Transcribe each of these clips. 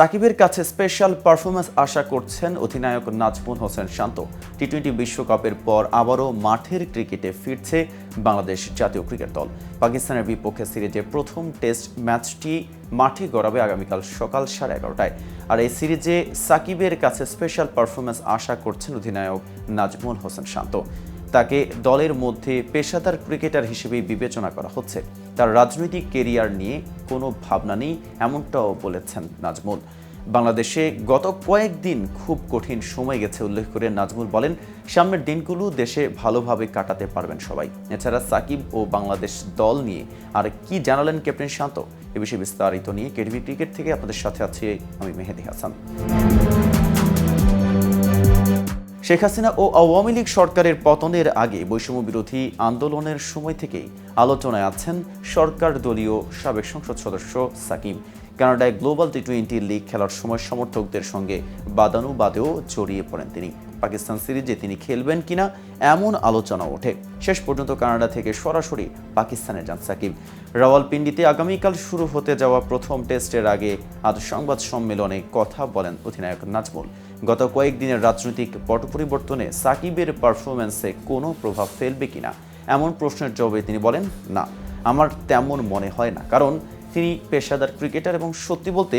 সাকিবের কাছে special performance আশা করছেন অধিনায়ক নাজমুল হোসেন শান্ত। টি টোয়েন্টি বিশ্বকাপের পর আবারও মাঠের ক্রিকেটে ফিরছে বাংলাদেশ জাতীয় ক্রিকেট দল। পাকিস্তানের বিপক্ষে সিরিজে প্রথম টেস্ট ম্যাচটি মাঠে গড়াবে আগামীকাল সকাল সাড়ে এগারোটায়। আর এই সিরিজে সাকিবের কাছে স্পেশাল পারফরমেন্স আশা করছেন অধিনায়ক নাজমুল হোসেন শান্ত। তাকে দলের মধ্যে পেশাদার ক্রিকেটার হিসেবে বিবেচনা করা হচ্ছে। তার রাজনৈতিক কেরিয়ার নিয়ে কোনো ভাবনা নেই, এমনটাও বলেছেন নাজমুল। বাংলাদেশে গত কয়েকদিন খুব কঠিন সময় গেছে উল্লেখ করে নাজমুল বলেন, সামনের দিনগুলো দেশে ভালোভাবে কাটাতে পারবেন সবাই। এছাড়া সাকিব ও বাংলাদেশ দল নিয়ে আর কি জানালেন ক্যাপ্টেন শান্ত? এ বিষয়ে বিস্তারিত নিয়ে কেডিবি ক্রিকেট থেকে আপনাদের সাথে আছি আমি মেহেদি হাসান। শেখ হাসিনা ও আওয়ামী লীগ সরকারের পতনের আগে বৈষম্য বিরোধী আন্দোলনের সময় থেকেই আলোচনায় আছেন সরকার দলীয় সাবেক সংসদ সদস্য সাকিম। কানাডায় গ্লোবাল টি টোয়েন্টি লিগ খেলার সময় সমর্থকদের সঙ্গে বাদানুবাদেও জড়িয়ে পড়েন তিনি। পাকিস্তান সিরিজে তিনি খেলবেন কিনা এমন আলোচনা ওঠে। শেষ পর্যন্ত কানাডা থেকে সরাসরি পাকিস্তানে যান সাকিব। রাওয়ালপিন্ডিতে আগামীকাল শুরু হতে যাওয়া প্রথম টেস্টের আগে আজ সংবাদ সম্মেলনে কথা বলেন অধিনায়ক নাজমুল। গত কয়েকদিনের রাজনৈতিক পট পরিবর্তনে সাকিবের পারফরমেন্সে কোনো প্রভাব ফেলবে কিনা এমন প্রশ্নের জবাবে তিনি বলেন, না, আমার তেমন মনে হয় না। কারণ তিনি পেশাদার ক্রিকেটার এবং সত্যি বলতে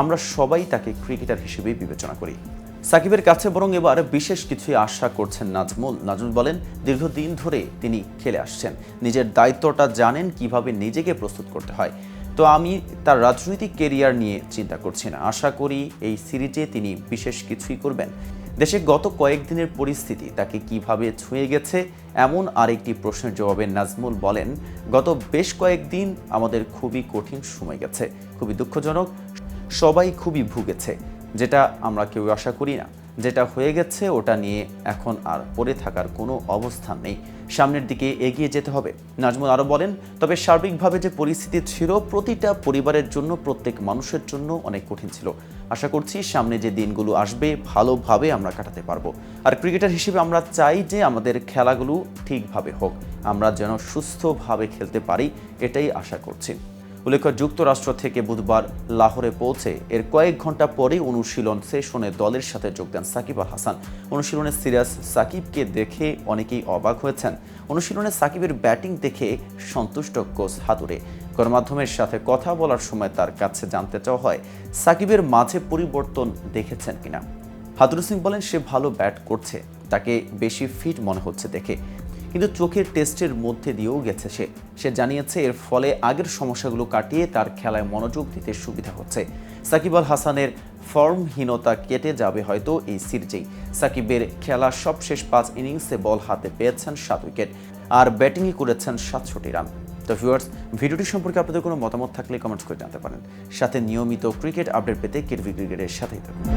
আমরা সবাই তাকে ক্রিকেটার হিসেবেই বিবেচনা করি। সাকিবের কাছে বরং এবার বিশেষ কিছুই আশা করছেন নাজমুল। নাজমুল বলেন, দীর্ঘদিন ধরে তিনি খেলে আসছেন। নিজের দায়িত্বটা জানেন কীভাবে নিজেকে প্রস্তুত করতে হয়। তো আমি তার রাজনৈতিক কেরিয়ার নিয়ে চিন্তা করছি না। আশা করি এই সিরিজে তিনি বিশেষ কিছুই করবেন। দেশে গত কয়েকদিনের পরিস্থিতি তাকে কীভাবে ছুঁয়ে গেছে, এমন আরেকটি প্রশ্নের জবাবে নাজমুল বলেন, গত বেশ কয়েকদিন আমাদের খুবই কঠিন সময় গেছে, খুবই দুঃখজনক, সবাই খুবই ভুগেছে। যেটা আমরা কেউ আশা করি না। যেটা হয়ে গেছে, ওটা নিয়ে এখন আর পড়ে থাকার কোনো অবস্থান নেই। সামনের দিকে এগিয়ে যেতে হবে, নাজমুল আরও বলেন। তবে সার্বিকভাবে যে পরিস্থিতি ছিল, প্রতিটা পরিবারের জন্য, প্রত্যেক মানুষের জন্য অনেক কঠিন ছিল। আশা করছি সামনে যে দিনগুলো আসবে, ভালোভাবে আমরা কাটাতে পারব। আর ক্রিকেটার হিসেবে আমরা চাই যে আমাদের খেলাগুলো ঠিকভাবে হোক। আমরা যেন সুস্থভাবে খেলতে পারি, এটাই আশা করছি। উল্লেখ্য, যুক্তরাষ্ট্র থেকে বুধবার লাহোরে পৌঁছে এর কয়েক ঘণ্টা পরে অনুশীলন সেশনে দলের সাথে যোগ দেন সাকিব আল হাসান। অনুশীলনে সিরিয়াস সাকিবকে দেখে অনেকেই অবাক হয়েছেন। অনুশীলনে সাকিবের ব্যাটিং দেখে সন্তুষ্ট কোচ হাতুরে গণমাধ্যমের সাথে কথা বলার সময় তার কাছে জানতে চাওয়া হয়, সাকিবের মাঝে পরিবর্তন দেখেছেন কিনা? হাতুর সিং বলেন, সে ভালো ব্যাট করছে, তাকে বেশি ফিট মনে হচ্ছে দেখে। কিন্তু চোখের টেস্টের মধ্যে দিয়েও গেছে সে। সে জানিয়েছে এর ফলে আগের সমস্যাগুলো কাটিয়ে তার খেলায় মনোযোগ দিতে সুবিধা হচ্ছে। সাকিব আল হাসানের ফর্মহীনতা কেটে যাবে হয়তো এই সিরিজেই। সাকিবের খেলা সবশেষ পাঁচ ইনিংসে বল হাতে পেয়েছেন সাত উইকেট, আর ব্যাটিংই করেছেন সাতষট্টি রান। তো ভিউয়ার্স ভিডিওটি সম্পর্কে আপনাদের কোনো মতামত থাকলে কমেন্টস করে জানাতে পারেন। সাথে নিয়মিত ক্রিকেট আপডেট পেতে কিরভি ক্রিকেটের সাথেই থাকুন।